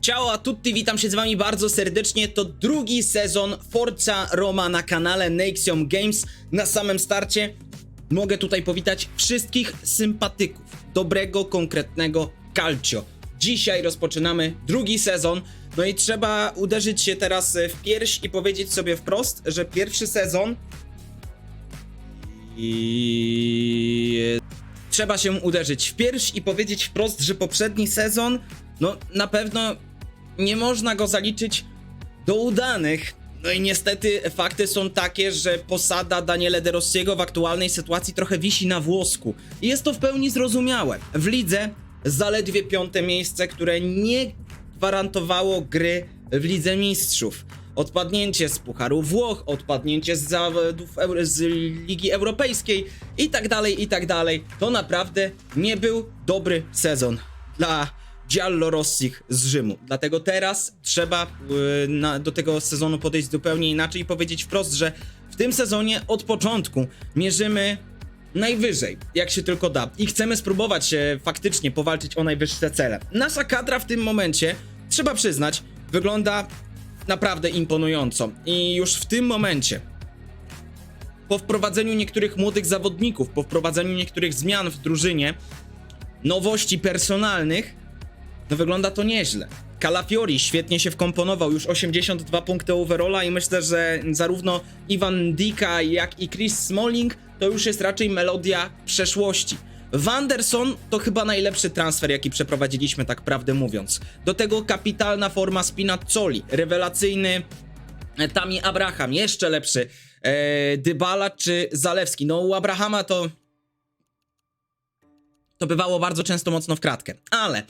Ciao a tutti, witam się z wami bardzo serdecznie. To drugi sezon Forza Roma na kanale Nexium Games. Na samym starcie mogę tutaj powitać wszystkich sympatyków dobrego, konkretnego calcio. Dzisiaj rozpoczynamy drugi sezon. No i trzeba uderzyć się teraz w pierś i powiedzieć sobie wprost, że pierwszy sezon i trzeba się uderzyć w pierś i powiedzieć wprost, że poprzedni sezon, no na pewno nie można go zaliczyć do udanych. No i niestety fakty są takie, że posada Daniele De Rossiego w aktualnej sytuacji trochę wisi na włosku. I jest to w pełni zrozumiałe. W lidze zaledwie piąte miejsce, które nie gwarantowało gry w Lidze Mistrzów. Odpadnięcie z Pucharu Włoch, odpadnięcie z zawodów z Ligi Europejskiej i tak dalej, i tak dalej. To naprawdę nie był dobry sezon dla Giallorossich z Rzymu. Dlatego teraz trzeba yy, na, do tego sezonu podejść zupełnie inaczej i powiedzieć wprost, że w tym sezonie od początku mierzymy najwyżej, jak się tylko da. I chcemy spróbować e, faktycznie powalczyć o najwyższe cele. Nasza kadra w tym momencie, trzeba przyznać, wygląda naprawdę imponująco. I już w tym momencie, po wprowadzeniu niektórych młodych zawodników, po wprowadzeniu niektórych zmian w drużynie, nowości personalnych, no wygląda to nieźle. Calafiori świetnie się wkomponował, już 82 punkty overalla i myślę, że zarówno Ivan Dika, jak i Chris Smalling to już jest raczej melodia przeszłości. Wanderson to chyba najlepszy transfer, jaki przeprowadziliśmy, tak prawdę mówiąc. Do tego kapitalna forma Spinazzoli, rewelacyjny e, Tami Abraham, jeszcze lepszy e, Dybala czy Zalewski. No u Abrahama to to bywało bardzo często mocno w kratkę. Ale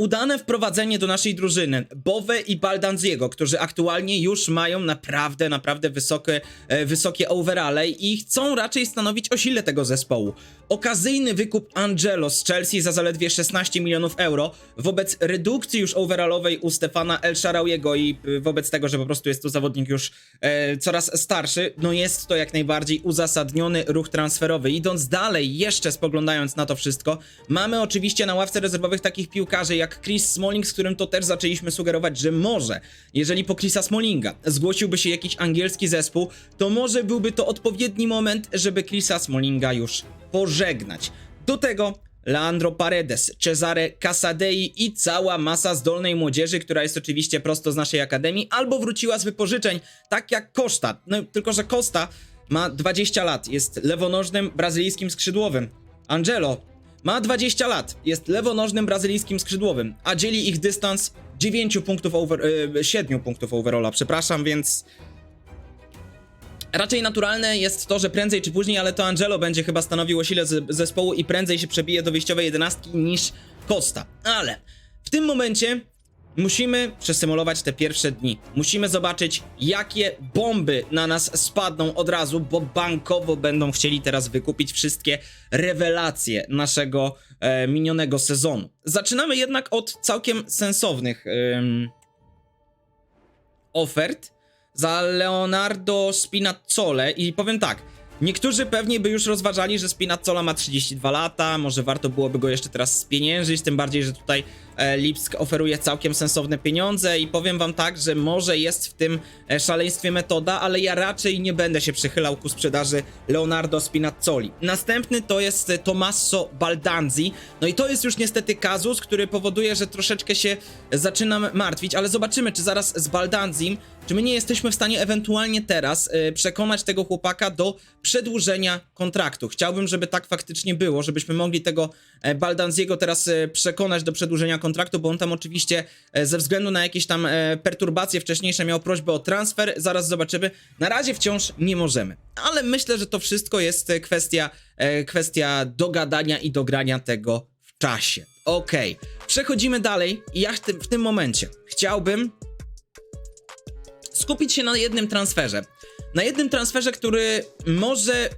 udane wprowadzenie do naszej drużyny Bowe i Baldanziego, którzy aktualnie już mają naprawdę, naprawdę wysokie, e, wysokie overale i chcą raczej stanowić o sile tego zespołu. Okazyjny wykup Angelo z Chelsea za zaledwie 16 milionów euro wobec redukcji już overallowej u Stefana El Sharawiego i y, wobec tego, że po prostu jest to zawodnik już e, coraz starszy, no jest to jak najbardziej uzasadniony ruch transferowy. Idąc dalej, jeszcze spoglądając na to wszystko, mamy oczywiście na ławce rezerwowych takich piłkarzy jak Chris Smalling, z którym to też zaczęliśmy sugerować, że może, jeżeli po Chrisa Smallinga zgłosiłby się jakiś angielski zespół, to może byłby to odpowiedni moment, żeby Chrisa Smallinga już pożegnać. Do tego Leandro Paredes, Cesare Casadei i cała masa zdolnej młodzieży, która jest oczywiście prosto z naszej akademii, albo wróciła z wypożyczeń, tak jak Costa. No tylko, że Costa ma 20 lat, jest lewonożnym brazylijskim skrzydłowym. Angelo ma 20 lat, jest lewonożnym brazylijskim skrzydłowym, a dzieli ich dystans 9 punktów over, y, 7 punktów overalla, przepraszam, więc Raczej naturalne jest to, że prędzej czy później, ale to Angelo będzie chyba stanowił sile zespołu i prędzej się przebije do wyjściowej jedenastki niż Costa. Ale w tym momencie musimy przesymulować te pierwsze dni. Musimy zobaczyć, jakie bomby na nas spadną od razu, bo bankowo będą chcieli teraz wykupić wszystkie rewelacje naszego e, minionego sezonu. Zaczynamy jednak od całkiem sensownych. ofert za Leonardo Spinazzole i powiem tak, niektórzy pewnie by już rozważali, że Spinazzola ma 32 lata, może warto byłoby go jeszcze teraz spieniężyć, tym bardziej, że tutaj Lipsk oferuje całkiem sensowne pieniądze i powiem wam tak, że może jest w tym e, szaleństwie metoda, ale ja raczej nie będę się przychylał ku sprzedaży Leonardo Spinazzoli. Następny to jest e, Tommaso Baldanzi, no i to jest już niestety kazus, który powoduje, że troszeczkę się zaczynam martwić, ale zobaczymy, czy zaraz z Baldanzim, czy my nie jesteśmy w stanie ewentualnie teraz e, przekonać tego chłopaka do przedłużenia kontraktu. Chciałbym, żeby tak faktycznie było, żebyśmy mogli tego e, Baldanziego teraz e, przekonać do przedłużenia kontraktu, bo on tam oczywiście e, ze względu na jakieś tam e, perturbacje wcześniejsze miał prośbę o transfer, zaraz zobaczymy. Na razie wciąż nie możemy, ale myślę, że to wszystko jest e, kwestia, e, kwestia dogadania i dogrania tego w czasie. Okej, przechodzimy dalej ja w tym momencie chciałbym skupić się na jednym transferze. Na jednym transferze, który może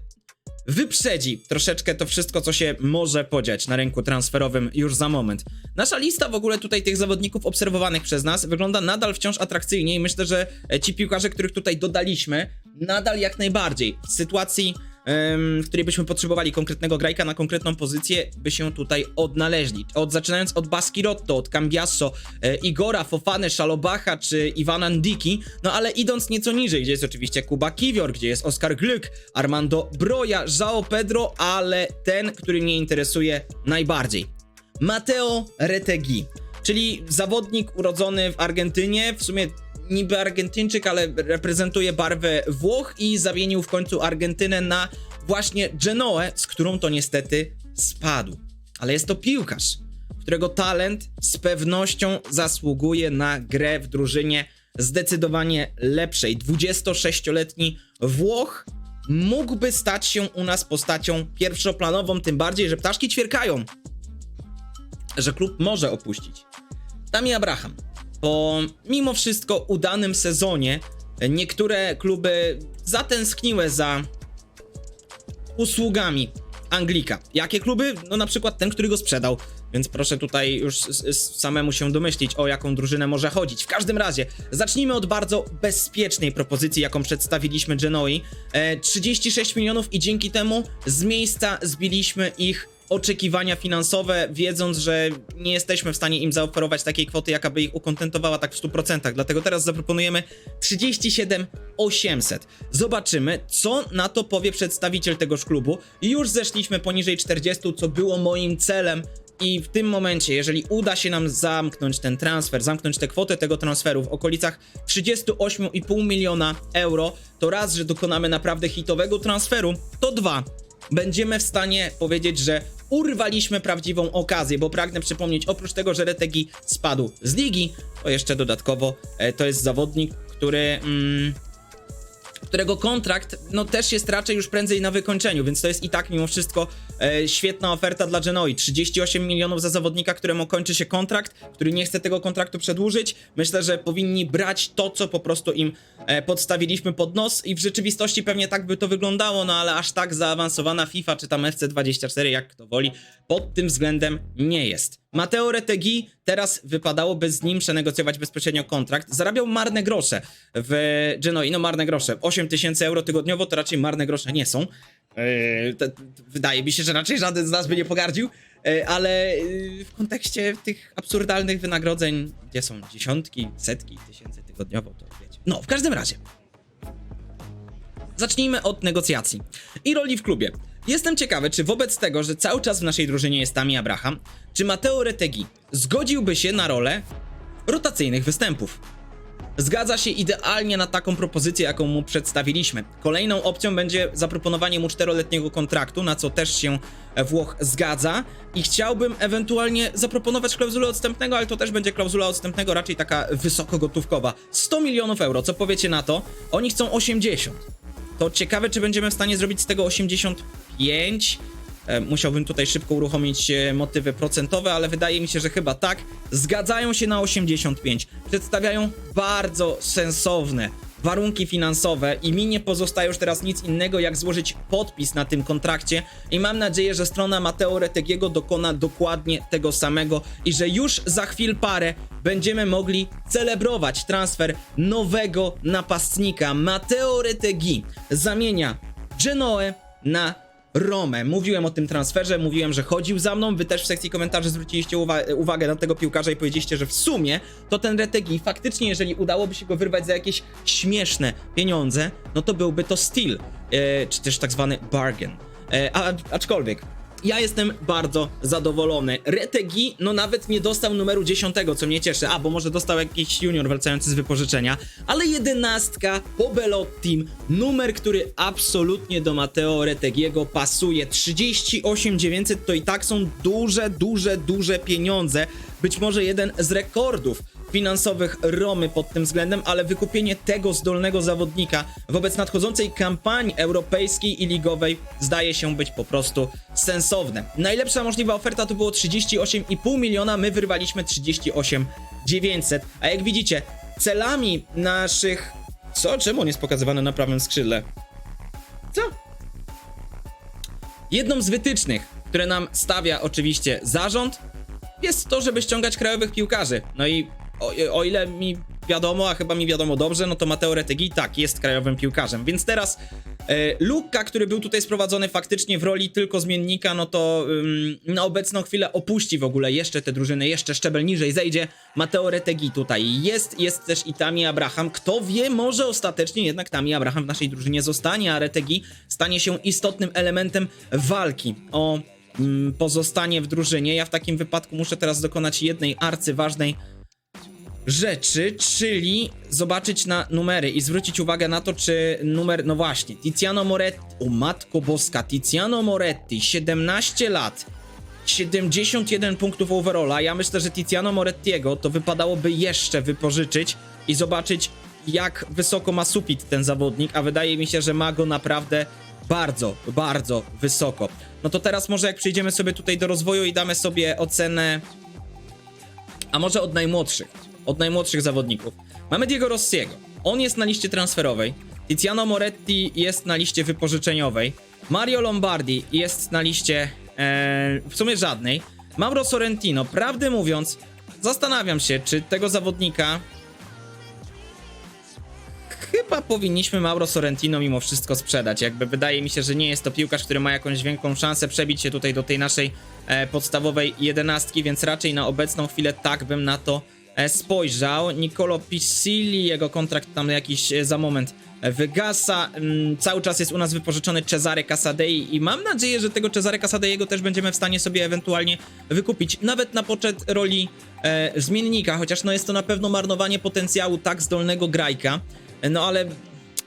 wyprzedzi troszeczkę to wszystko, co się może podziać na rynku transferowym już za moment. Nasza lista w ogóle tutaj tych zawodników obserwowanych przez nas wygląda nadal wciąż atrakcyjnie i myślę, że e, ci piłkarze, których tutaj dodaliśmy, nadal jak najbardziej w sytuacji w której byśmy potrzebowali konkretnego grajka na konkretną pozycję, by się tutaj odnaleźli. Od, zaczynając od Baskirotto, od Cambiasso, e, Igora, Fofane, Szalobacha czy Iwana Ndiki, no ale idąc nieco niżej, gdzie jest oczywiście Kuba Kiwior, gdzie jest Oskar Glück, Armando Broja, João Pedro, ale ten, który mnie interesuje najbardziej. Matteo Retegi, czyli zawodnik urodzony w Argentynie, w sumie niby Argentyńczyk, ale reprezentuje barwę Włoch i zamienił w końcu Argentynę na właśnie Genoę, z którą to niestety spadł. Ale jest to piłkarz, którego talent z pewnością zasługuje na grę w drużynie zdecydowanie lepszej. 26-letni Włoch mógłby stać się u nas postacią pierwszoplanową, tym bardziej, że ptaszki ćwierkają, że klub może opuścić. Tami Abraham. Po mimo wszystko udanym sezonie niektóre kluby zatęskniły za usługami Anglika. Jakie kluby? No na przykład ten, który go sprzedał. Więc proszę tutaj już samemu się domyślić, o jaką drużynę może chodzić. W każdym razie, zacznijmy od bardzo bezpiecznej propozycji, jaką przedstawiliśmy Genoi. E, 36 milionów i dzięki temu z miejsca zbiliśmy ich oczekiwania finansowe, wiedząc, że nie jesteśmy w stanie im zaoferować takiej kwoty, jaka by ich ukontentowała tak w 100%. Dlatego teraz zaproponujemy 37 800. Zobaczymy, co na to powie przedstawiciel tegoż klubu. Już zeszliśmy poniżej 40, co było moim celem. I w tym momencie, jeżeli uda się nam zamknąć ten transfer, zamknąć tę kwotę tego transferu w okolicach 38,5 miliona euro, to raz, że dokonamy naprawdę hitowego transferu, to dwa, będziemy w stanie powiedzieć, że urwaliśmy prawdziwą okazję, bo pragnę przypomnieć, oprócz tego, że Retegi spadł z ligi, to jeszcze dodatkowo e, to jest zawodnik, który... Mm, którego kontrakt no też jest raczej już prędzej na wykończeniu, więc to jest i tak mimo wszystko e, świetna oferta dla Genoi. 38 milionów za zawodnika, któremu kończy się kontrakt, który nie chce tego kontraktu przedłużyć. Myślę, że powinni brać to, co po prostu im e, podstawiliśmy pod nos i w rzeczywistości pewnie tak by to wyglądało, no ale aż tak zaawansowana FIFA czy tam FC24, jak kto woli, pod tym względem nie jest. Mateo Retegi, teraz wypadałoby z nim przenegocjować bezpośrednio kontrakt. Zarabiał marne grosze w Genoi, no marne grosze. 8 tysięcy euro tygodniowo to raczej marne grosze nie są. To, to wydaje mi się, że raczej żaden z nas by nie pogardził, yy, ale yy, w kontekście tych absurdalnych wynagrodzeń, gdzie są dziesiątki, setki tysięcy tygodniowo, to wiecie. No, w każdym razie. Zacznijmy od negocjacji i roli w klubie. Jestem ciekawy, czy wobec tego, że cały czas w naszej drużynie jest Tami Abraham, czy Mateo Retegi zgodziłby się na rolę rotacyjnych występów. Zgadza się idealnie na taką propozycję, jaką mu przedstawiliśmy. Kolejną opcją będzie zaproponowanie mu czteroletniego kontraktu, na co też się Włoch zgadza. I chciałbym ewentualnie zaproponować klauzulę odstępnego, ale to też będzie klauzula odstępnego raczej taka wysokogotówkowa. 100 milionów euro, co powiecie na to? Oni chcą 80. To ciekawe, czy będziemy w stanie zrobić z tego 85. E, Musiałbym tutaj szybko uruchomić e, motywy procentowe, ale wydaje mi się, że chyba tak. Zgadzają się na 85. Przedstawiają bardzo sensowne warunki finansowe i mi nie pozostaje już teraz nic innego, jak złożyć podpis na tym kontrakcie i mam nadzieję, że strona Mateo Retegiego dokona dokładnie tego samego i że już za chwil parę będziemy mogli celebrować transfer nowego napastnika. Mateo Retegi zamienia Genoę na Romę. Mówiłem o tym transferze, mówiłem, że chodził za mną. Wy też w sekcji komentarzy zwróciliście uwa- uwagę na tego piłkarza i powiedzieliście, że w sumie to ten Retegi faktycznie, jeżeli udałoby się go wyrwać za jakieś śmieszne pieniądze, no to byłby to steal, e, czy też tak zwany bargain. E, a, aczkolwiek. Ja jestem bardzo zadowolony. Retegi, no nawet nie dostał numeru 10, co mnie cieszy. A, bo może dostał jakiś junior wracający z wypożyczenia. Ale jedenastka po Belottim, numer, który absolutnie do Matteo Retegiego pasuje. 38 900 to i tak są duże, duże, duże pieniądze. Być może jeden z rekordów finansowych Romy pod tym względem, ale wykupienie tego zdolnego zawodnika wobec nadchodzącej kampanii europejskiej i ligowej zdaje się być po prostu sensowne. Najlepsza możliwa oferta to było 38,5 miliona, my wyrwaliśmy 38 900, a jak widzicie, celami naszych... Co? Czemu on jest pokazywany na prawym skrzydle? Co? Jedną z wytycznych, które nam stawia oczywiście zarząd, jest to, żeby ściągać krajowych piłkarzy. No i o, o ile mi wiadomo, a chyba mi wiadomo dobrze, no to Mateo Retegi tak jest krajowym piłkarzem. Więc teraz E, Luka, który był tutaj sprowadzony faktycznie w roli tylko zmiennika, no to ym, na obecną chwilę opuści w ogóle jeszcze te drużyny, jeszcze szczebel niżej zejdzie. Mateo Retegi tutaj jest, jest też i Tami Abraham. Kto wie, może ostatecznie jednak Tami Abraham w naszej drużynie zostanie, a Retegi stanie się istotnym elementem walki o pozostanie w drużynie. Ja w takim wypadku muszę teraz dokonać jednej arcyważnej rzeczy, czyli zobaczyć na numery i zwrócić uwagę na to, czy numer, no właśnie, Tiziano Moretti, o matko boska, Tiziano Moretti, 17 lat, 71 punktów overalla, ja myślę, że Tiziano Morettiego to wypadałoby jeszcze wypożyczyć i zobaczyć, jak wysoko ma sufit ten zawodnik, a wydaje mi się, że ma go naprawdę bardzo, bardzo wysoko. No to teraz może jak przejdziemy sobie tutaj do rozwoju i damy sobie ocenę a może od najmłodszych, od najmłodszych zawodników. Mamy Diego Rossiego. On jest na liście transferowej. Tiziano Moretti jest na liście wypożyczeniowej. Mario Lombardi jest na liście e, w sumie żadnej. Mauro Sorrentino, prawdę mówiąc, zastanawiam się, czy tego zawodnika chyba powinniśmy Mauro Sorrentino mimo wszystko sprzedać. Jakby wydaje mi się, że nie jest to piłkarz, który ma jakąś większą szansę przebić się tutaj do tej naszej e, podstawowej jedenastki, więc raczej na obecną chwilę tak bym na to spojrzał. Nicolo Pisilli, jego kontrakt tam jakiś e, za moment e, wygasa. Mm, cały czas jest u nas wypożyczony Cesare Casadei i mam nadzieję, że tego Cesare Casadeiego też będziemy w stanie sobie ewentualnie wykupić. Nawet na poczet roli e, zmiennika, chociaż no jest to na pewno marnowanie potencjału tak zdolnego grajka. No ale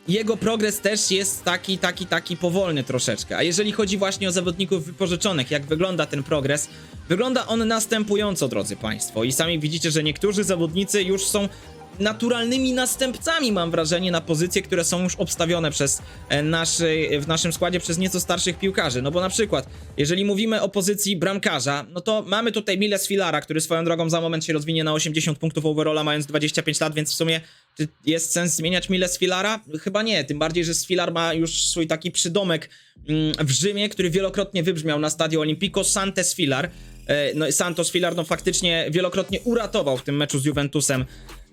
jego progres też jest taki, taki, taki powolny troszeczkę. A jeżeli chodzi właśnie o zawodników wypożyczonych, jak wygląda ten progres? Wygląda on następująco, drodzy Państwo. I sami widzicie, że niektórzy zawodnicy już są naturalnymi następcami, mam wrażenie, na pozycje, które są już obstawione przez e, naszy, w naszym składzie przez nieco starszych piłkarzy. No bo na przykład, jeżeli mówimy o pozycji bramkarza, no to mamy tutaj Miles Filara, który swoją drogą za moment się rozwinie na 80 punktów overalla, mając 25 lat, więc w sumie czy jest sens zmieniać Miles Filara? Chyba nie, tym bardziej, że Filar ma już swój taki przydomek mm, w Rzymie, który wielokrotnie wybrzmiał na stadio Olimpico, Santes Filar. E, No Santos Filar no faktycznie wielokrotnie uratował w tym meczu z Juventusem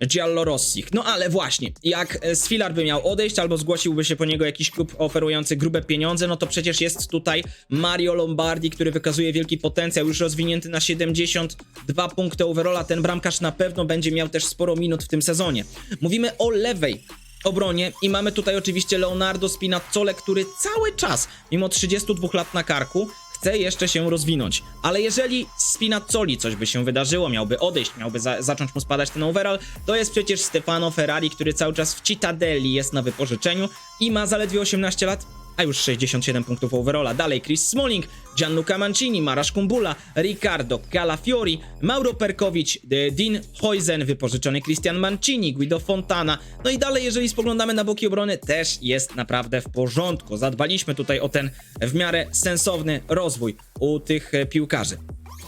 Giallorossich. No ale właśnie, jak e, Sfilar by miał odejść albo zgłosiłby się po niego jakiś klub oferujący grube pieniądze, no to przecież jest tutaj Mario Lombardi, który wykazuje wielki potencjał, już rozwinięty na 72 punkty overalla. Ten bramkarz na pewno będzie miał też sporo minut w tym sezonie. Mówimy o lewej obronie i mamy tutaj oczywiście Leonardo Spinazzole, który cały czas, mimo 32 lat na karku, chce jeszcze się rozwinąć. Ale jeżeli Spinazzoli coś by się wydarzyło, miałby odejść, miałby za zacząć mu spadać ten overall, to jest przecież Stefano Ferrari, który cały czas w Cittadelli jest na wypożyczeniu i ma zaledwie 18 lat, a już 67 punktów overalla. Dalej Chris Smalling, Gianluca Mancini, Marasz Kumbula, Riccardo Calafiori, Mauro Perkovic, e, Dean Huizen, wypożyczony Christian Mancini, Guido Fontana. No i dalej, jeżeli spoglądamy na boki obrony, też jest naprawdę w porządku. Zadbaliśmy tutaj o ten w miarę sensowny rozwój u tych piłkarzy.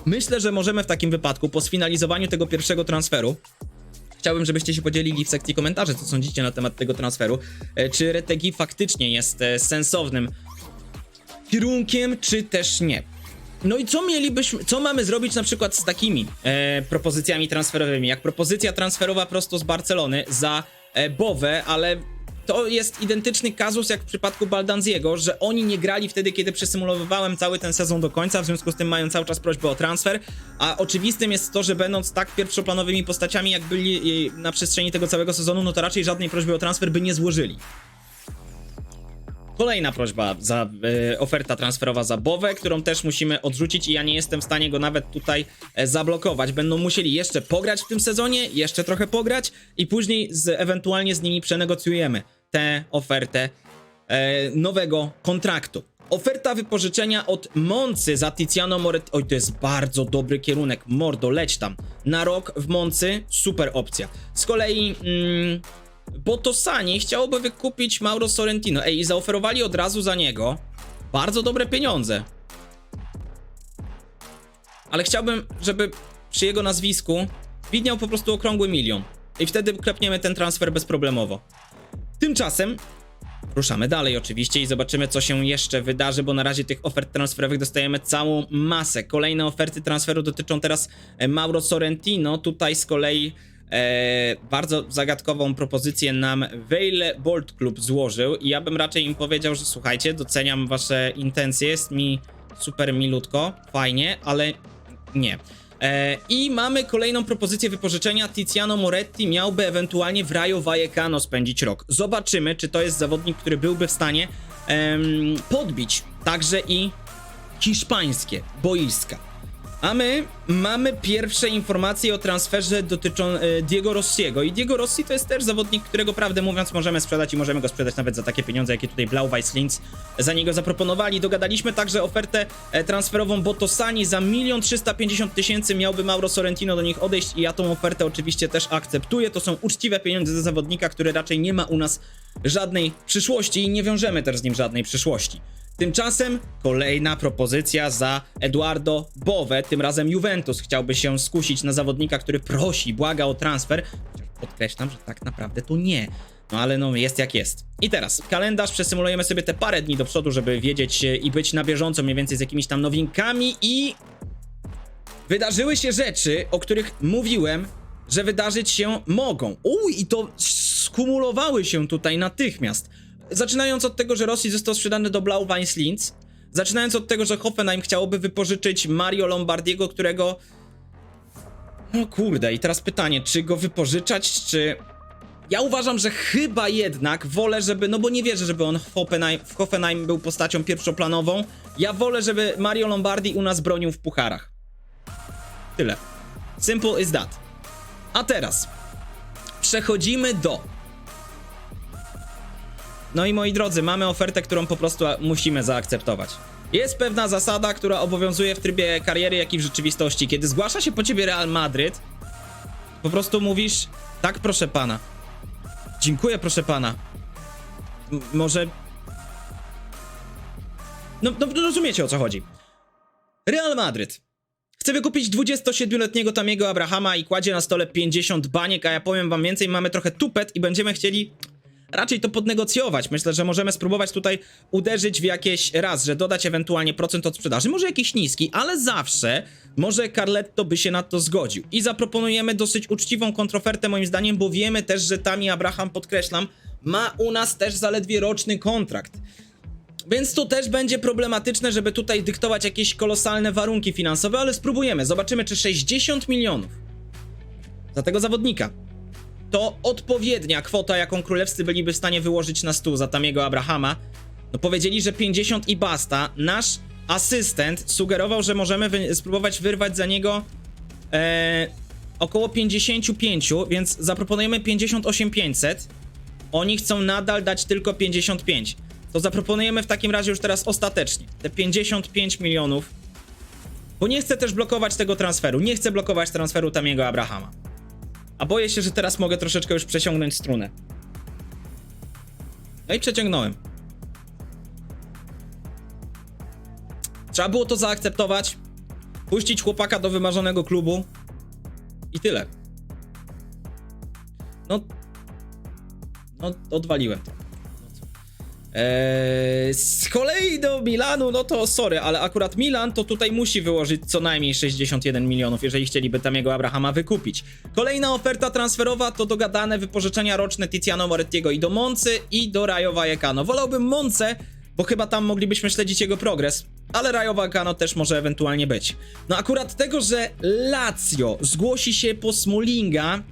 Myślę, że możemy w takim wypadku po sfinalizowaniu tego pierwszego transferu Chciałbym, żebyście się podzielili w sekcji komentarzy, co sądzicie na temat tego transferu. E, Czy Retegi faktycznie jest e, sensownym kierunkiem, czy też nie? No i co mielibyśmy, co mamy zrobić na przykład z takimi e, propozycjami transferowymi, jak propozycja transferowa prosto z Barcelony za e, Bowę, ale to jest identyczny kazus jak w przypadku Baldanziego, że oni nie grali wtedy, kiedy przesymulowywałem cały ten sezon do końca, w związku z tym mają cały czas prośbę o transfer, a oczywistym jest to, że będąc tak pierwszoplanowymi postaciami, jak byli e, na przestrzeni tego całego sezonu, no to raczej żadnej prośby o transfer by nie złożyli. Kolejna prośba za e, oferta transferowa za Bowę, którą też musimy odrzucić i ja nie jestem w stanie go nawet tutaj e, zablokować. Będą musieli jeszcze pograć w tym sezonie, jeszcze trochę pograć i później z, ewentualnie z nimi przenegocjujemy tę ofertę e, nowego kontraktu. Oferta wypożyczenia od Moncy za Tiziano Moretti. Oj, to jest bardzo dobry kierunek. Mordo, leć tam. Na rok w Moncy, super opcja. Z kolei mm, Botosani chciałoby wykupić Mauro Sorrentino. Ej, i zaoferowali od razu za niego bardzo dobre pieniądze. Ale chciałbym, żeby przy jego nazwisku widniał po prostu okrągły milion. I wtedy klepniemy ten transfer bezproblemowo. Tymczasem ruszamy dalej oczywiście i zobaczymy co się jeszcze wydarzy, bo na razie tych ofert transferowych dostajemy całą masę. Kolejne oferty transferu dotyczą teraz e, Mauro Sorrentino. Tutaj z kolei e, bardzo zagadkową propozycję nam Vale Bolt Club złożył i ja bym raczej im powiedział, że słuchajcie, doceniam wasze intencje, jest mi super milutko, fajnie, ale nie. E, I mamy kolejną propozycję wypożyczenia. Tiziano Moretti miałby ewentualnie w Rayo Vallecano spędzić rok. Zobaczymy, czy to jest zawodnik, który byłby w stanie podbić także i hiszpańskie boiska. A my mamy pierwsze informacje o transferze dotyczą e, Diego Rossiego. I Diego Rossi to jest też zawodnik, którego prawdę mówiąc możemy sprzedać i możemy go sprzedać nawet za takie pieniądze, jakie tutaj Blau-Weiss Linz za niego zaproponowali. Dogadaliśmy także ofertę e, transferową Botosani za 1 350 tysięcy. Miałby Mauro Sorrentino do nich odejść i ja tą ofertę oczywiście też akceptuję. To są uczciwe pieniądze za zawodnika, który raczej nie ma u nas żadnej przyszłości i nie wiążemy też z nim żadnej przyszłości. Tymczasem kolejna propozycja za Eduardo Bowe, tym razem Juventus chciałby się skusić na zawodnika, który prosi, błaga o transfer. Podkreślam, że tak naprawdę to nie. No ale no jest jak jest. I teraz kalendarz przesymulujemy sobie te parę dni do przodu, żeby wiedzieć e, i być na bieżąco mniej więcej z jakimiś tam nowinkami i wydarzyły się rzeczy, o których mówiłem, że wydarzyć się mogą. Uj, i to skumulowały się tutaj natychmiast. Zaczynając od tego, że Rosji został sprzedany do Blau-Weiss Linz, zaczynając od tego, że Hoffenheim chciałoby wypożyczyć Mario Lombardiego, którego... No kurde, i teraz pytanie, czy go wypożyczać, czy... Ja uważam, że chyba jednak wolę, żeby, no bo nie wierzę, żeby on w Hoffenheim, w Hoffenheim był postacią pierwszoplanową. Ja wolę, żeby Mario Lombardi u nas bronił w pucharach. Tyle. Simple is that. A teraz przechodzimy do. No i moi drodzy, mamy ofertę, którą po prostu musimy zaakceptować. Jest pewna zasada, która obowiązuje w trybie kariery, jak i w rzeczywistości. Kiedy zgłasza się po ciebie Real Madryt, po prostu mówisz: Tak, proszę pana. Dziękuję, proszę pana. M- może. No, no, rozumiecie o co chodzi. Real Madryt chce wykupić 27-letniego Tamiego Abrahama i kładzie na stole 50 baniek, a ja powiem wam więcej, mamy trochę tupet i będziemy chcieli raczej to podnegocjować. Myślę, że możemy spróbować tutaj uderzyć w jakieś raz, że dodać ewentualnie procent od sprzedaży, może jakiś niski, ale zawsze może Carletto by się na to zgodził. I zaproponujemy dosyć uczciwą kontrofertę moim zdaniem, bo wiemy też, że Tami Abraham, podkreślam, ma u nas też zaledwie roczny kontrakt. Więc to też będzie problematyczne, żeby tutaj dyktować jakieś kolosalne warunki finansowe, ale spróbujemy. Zobaczymy, czy 60 milionów za tego zawodnika to odpowiednia kwota, jaką królewscy byliby w stanie wyłożyć na stół za Tamiego Abrahama. No powiedzieli, że 50 i basta. Nasz asystent sugerował, że możemy wy spróbować wyrwać za niego e, około 55, więc zaproponujemy 58 500. Oni chcą nadal dać tylko 55. To zaproponujemy w takim razie już teraz ostatecznie te 55 milionów. Bo nie chcę też blokować tego transferu. Nie chcę blokować transferu Tamiego Abrahama. A boję się, że teraz mogę troszeczkę już przeciągnąć strunę. No i przeciągnąłem. Trzeba było to zaakceptować, puścić chłopaka do wymarzonego klubu i tyle. No, no odwaliłem to. Eee, z kolei do Milanu, no to sorry, ale akurat Milan to tutaj musi wyłożyć co najmniej 61 milionów, jeżeli chcieliby tam jego Abrahama wykupić. Kolejna oferta transferowa to dogadane wypożyczenia roczne Tiziano Morettiego i do Moncy i do Rayo Vallecano. Wolałbym Monce, bo chyba tam moglibyśmy śledzić jego progres, ale Rayo Vallecano też może ewentualnie być. No akurat tego, że Lazio zgłosi się po Smallinga,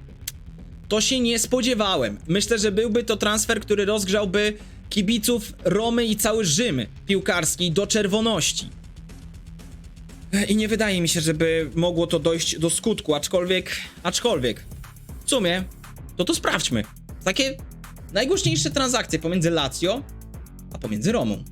to się nie spodziewałem. Myślę, że byłby to transfer, który rozgrzałby kibiców Romy i cały Rzym piłkarski do czerwoności. I nie wydaje mi się, żeby mogło to dojść do skutku, aczkolwiek, aczkolwiek, w sumie, to to sprawdźmy. Takie najgłośniejsze transakcje pomiędzy Lazio, a pomiędzy Romą.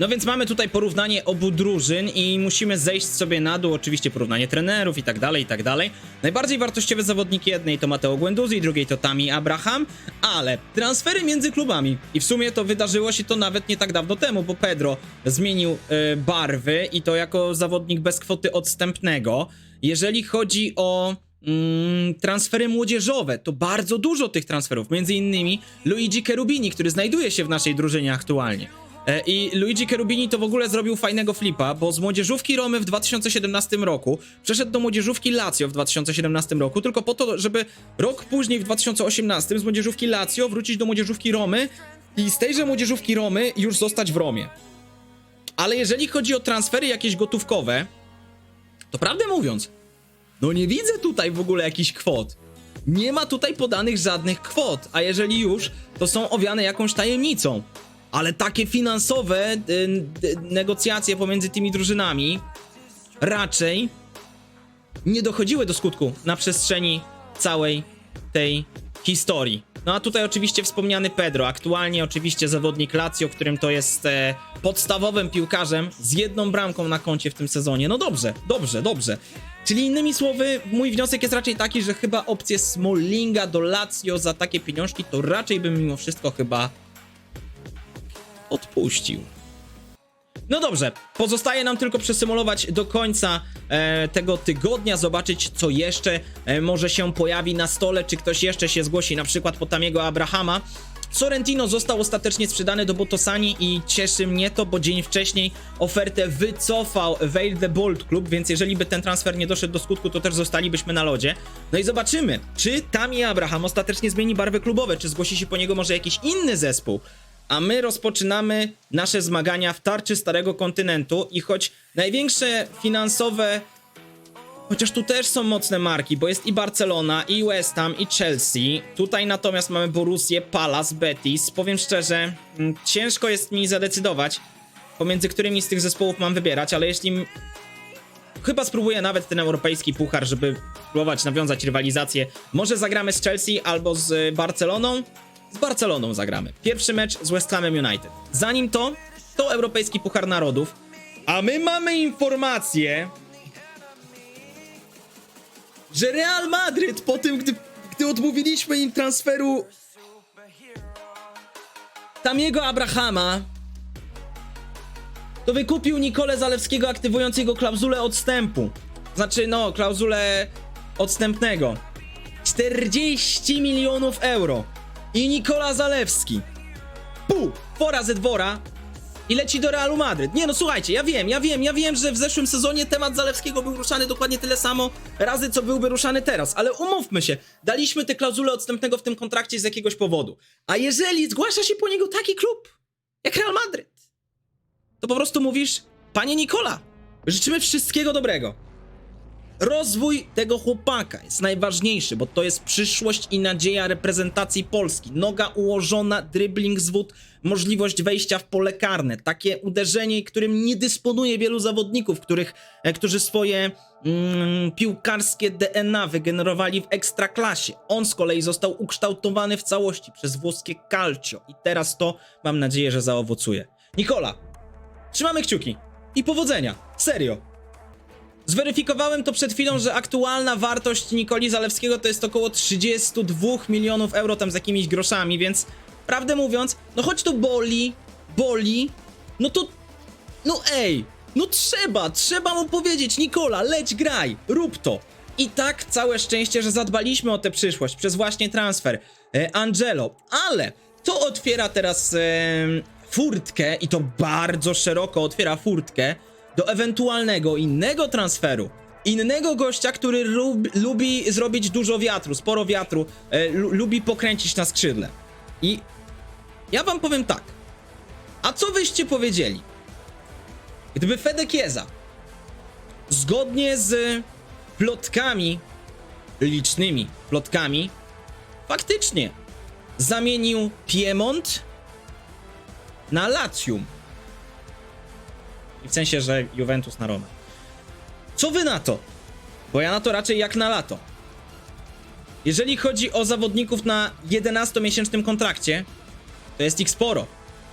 No więc mamy tutaj porównanie obu drużyn i musimy zejść sobie na dół, oczywiście porównanie trenerów i tak dalej, i tak dalej. Najbardziej wartościowe zawodniki jednej to Mateo Guendouzi, drugiej to Tami Abraham, ale transfery między klubami i w sumie to wydarzyło się to nawet nie tak dawno temu, bo Pedro zmienił e, barwy i to jako zawodnik bez kwoty odstępnego. Jeżeli chodzi o mm, transfery młodzieżowe, to bardzo dużo tych transferów, między innymi Luigi Cherubini, który znajduje się w naszej drużynie aktualnie. E, I Luigi Cherubini to w ogóle zrobił fajnego flipa, bo z młodzieżówki Romy w 2017 roku przeszedł do młodzieżówki Lazio w 2017 roku, tylko po to, żeby rok później w 2018 z młodzieżówki Lazio wrócić do młodzieżówki Romy i z tejże młodzieżówki Romy już zostać w Romie. Ale jeżeli chodzi o transfery jakieś gotówkowe, to prawdę mówiąc, no nie widzę tutaj w ogóle jakichś kwot. Nie ma tutaj podanych żadnych kwot, a jeżeli już, to są owiane jakąś tajemnicą. Ale takie finansowe y, y, negocjacje pomiędzy tymi drużynami raczej nie dochodziły do skutku na przestrzeni całej tej historii. No a tutaj oczywiście wspomniany Pedro, aktualnie oczywiście zawodnik Lazio, którym to jest e, podstawowym piłkarzem z jedną bramką na koncie w tym sezonie. No dobrze, dobrze, dobrze. Czyli innymi słowy, mój wniosek jest raczej taki, że chyba opcję Smallinga do Lazio za takie pieniążki to raczej bym mimo wszystko chyba odpuścił. No dobrze, pozostaje nam tylko przesymulować do końca e, tego tygodnia, zobaczyć co jeszcze e, może się pojawi na stole, czy ktoś jeszcze się zgłosi, na przykład po tamiego Abrahama. Sorrentino został ostatecznie sprzedany do Botosani i cieszy mnie to, bo dzień wcześniej ofertę wycofał Vale the Bold Club, więc jeżeli by ten transfer nie doszedł do skutku, to też zostalibyśmy na lodzie. No i zobaczymy, czy Tami Abraham ostatecznie zmieni barwy klubowe, czy zgłosi się po niego może jakiś inny zespół. A my rozpoczynamy nasze zmagania w tarczy Starego Kontynentu i choć największe finansowe Chociaż tu też są mocne marki, bo jest i Barcelona, i West Ham, i Chelsea. Tutaj natomiast mamy Borussię, Palace, Betis. Powiem szczerze, mm, ciężko jest mi zadecydować, pomiędzy którymi z tych zespołów mam wybierać, ale jeśli... Chyba spróbuję nawet ten europejski puchar, żeby spróbować nawiązać rywalizację. Może zagramy z Chelsea albo z Barceloną? Z Barceloną zagramy. Pierwszy mecz z West Hamem United. Zanim to, to europejski puchar narodów. A my mamy informację, że Real Madryt po tym, gdy, gdy odmówiliśmy im transferu Tamiego Abrahama, to wykupił Nikolę Zalewskiego, aktywując jego klauzulę odstępu. Znaczy, no, klauzulę odstępnego. 40 milionów euro. I Nikola Zalewski. Pu! Fora ze dwora i leci do Realu Madryt. Nie no, słuchajcie, ja wiem, ja wiem, ja wiem, że w zeszłym sezonie temat Zalewskiego był ruszany dokładnie tyle samo razy, co byłby ruszany teraz, ale umówmy się, daliśmy tę klauzulę odstępnego w tym kontrakcie z jakiegoś powodu. A jeżeli zgłasza się po niego taki klub, jak Real Madryt, to po prostu mówisz, panie Nikola, życzymy wszystkiego dobrego. Rozwój tego chłopaka jest najważniejszy, bo to jest przyszłość i nadzieja reprezentacji Polski. Noga ułożona, dribbling z wód, możliwość wejścia w pole karne. Takie uderzenie, którym nie dysponuje wielu zawodników, których, e, którzy swoje mm, piłkarskie DNA wygenerowali w ekstraklasie. On z kolei został ukształtowany w całości przez włoskie Calcio i teraz to mam nadzieję, że zaowocuje. Nikola, trzymamy kciuki i powodzenia, serio. Zweryfikowałem to przed chwilą, że aktualna wartość Nikoli Zalewskiego to jest około 32 milionów euro tam z jakimiś groszami, więc prawdę mówiąc, no choć to boli, boli, no to, no ej, no trzeba, trzeba mu powiedzieć, Nikola, leć graj, rób to. I tak całe szczęście, że zadbaliśmy o tę przyszłość przez właśnie transfer e, Angelo, ale to otwiera teraz e, furtkę i to bardzo szeroko otwiera furtkę do ewentualnego innego transferu. Innego gościa, który lub, lubi zrobić dużo wiatru, sporo wiatru, e, lu, lubi pokręcić na skrzydle. I ja wam powiem tak. A co wyście powiedzieli? Gdyby Fede Chiesa zgodnie z plotkami, licznymi plotkami, faktycznie zamienił Piemont na Latium. W sensie, że Juventus na Romę. Co wy na to? Bo ja na to raczej jak na lato. Jeżeli chodzi o zawodników na 11-miesięcznym kontrakcie, to jest ich sporo.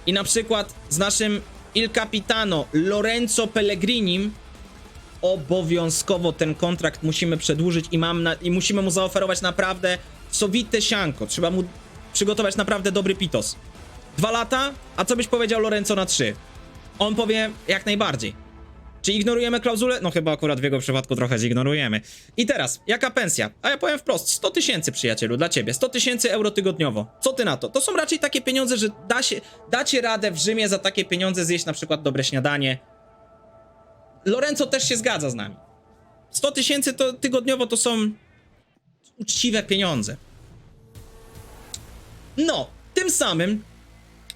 I na przykład z naszym Il Capitano Lorenzo Pellegrinim obowiązkowo ten kontrakt musimy przedłużyć i, mam na, i musimy mu zaoferować naprawdę sowite sianko. Trzeba mu przygotować naprawdę dobry pitos. Dwa lata? A co byś powiedział Lorenzo na trzy? On powie jak najbardziej. Czy ignorujemy klauzulę? No chyba akurat w jego przypadku trochę zignorujemy. I teraz, jaka pensja? A ja powiem wprost, 100 tysięcy przyjacielu, dla ciebie. 100 tysięcy euro tygodniowo. Co ty na to? To są raczej takie pieniądze, że da się, dacie radę w Rzymie za takie pieniądze zjeść na przykład dobre śniadanie. Lorenzo też się zgadza z nami. 100 tysięcy to tygodniowo to są uczciwe pieniądze. No, tym samym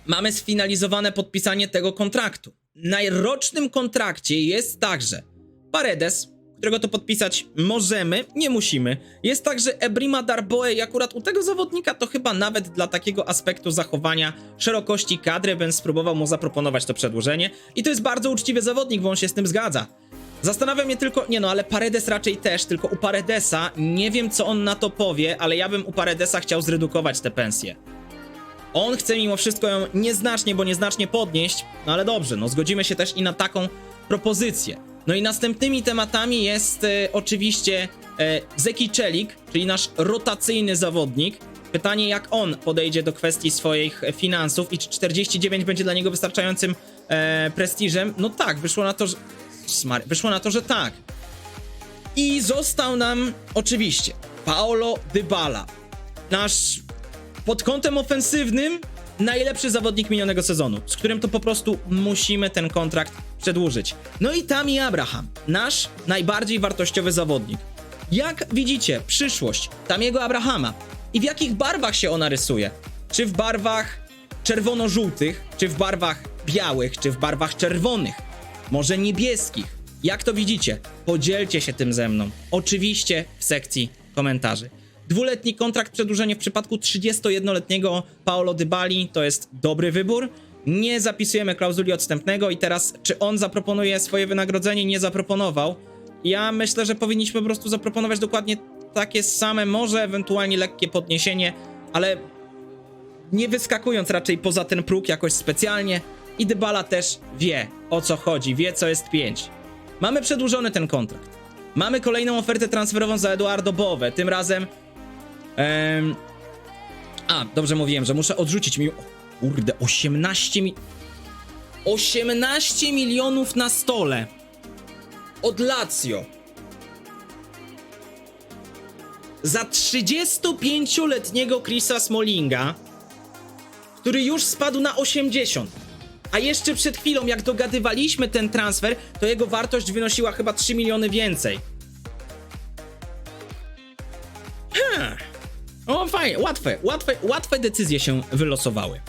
mamy sfinalizowane podpisanie tego kontraktu. Na rocznym kontrakcie jest także Paredes, którego to podpisać możemy, nie musimy. Jest także Ebrima Darboe i akurat u tego zawodnika to chyba nawet dla takiego aspektu zachowania szerokości kadry bym spróbował mu zaproponować to przedłużenie. I to jest bardzo uczciwy zawodnik, bo on się z tym zgadza. Zastanawia mnie tylko, nie no, ale Paredes raczej też, tylko u Paredesa nie wiem co on na to powie, ale ja bym u Paredesa chciał zredukować te pensje. On chce mimo wszystko ją nieznacznie, bo nieznacznie podnieść, no ale dobrze, no zgodzimy się też i na taką propozycję. No i następnymi tematami jest e, oczywiście e, Zeki Czelik, czyli nasz rotacyjny zawodnik. Pytanie, jak on podejdzie do kwestii swoich finansów i czy 49 będzie dla niego wystarczającym e, prestiżem? No tak, wyszło na to, że... Smar... Wyszło na to, że tak. I został nam oczywiście Paolo Dybala, nasz pod kątem ofensywnym najlepszy zawodnik minionego sezonu, z którym to po prostu musimy ten kontrakt przedłużyć. No i Tami Abraham, nasz najbardziej wartościowy zawodnik. Jak widzicie przyszłość Tamiego Abrahama i w jakich barwach się ona rysuje? Czy w barwach czerwono-żółtych, czy w barwach białych, czy w barwach czerwonych? Może niebieskich? Jak to widzicie? Podzielcie się tym ze mną. Oczywiście w sekcji komentarzy. Dwuletni kontrakt przedłużenie w przypadku 31-letniego Paolo Dybali to jest dobry wybór. Nie zapisujemy klauzuli odstępnego i teraz czy on zaproponuje swoje wynagrodzenie? Nie zaproponował. Ja myślę, że powinniśmy po prostu zaproponować dokładnie takie same, może ewentualnie lekkie podniesienie, ale nie wyskakując raczej poza ten próg jakoś specjalnie. I Dybala też wie o co chodzi, wie co jest 5. Mamy przedłużony ten kontrakt. Mamy kolejną ofertę transferową za Eduardo Bowe. Tym razem. Em, a, dobrze mówiłem, że muszę odrzucić mi. Kurde, 18 mi. 18 milionów na stole. Od Lazio. Za 35-letniego Chrisa Smallinga, który już spadł na 80. A jeszcze przed chwilą, jak dogadywaliśmy ten transfer, to jego wartość wynosiła chyba 3 miliony więcej. Fajnie, łatwe, łatwe, łatwe decyzje się wylosowały.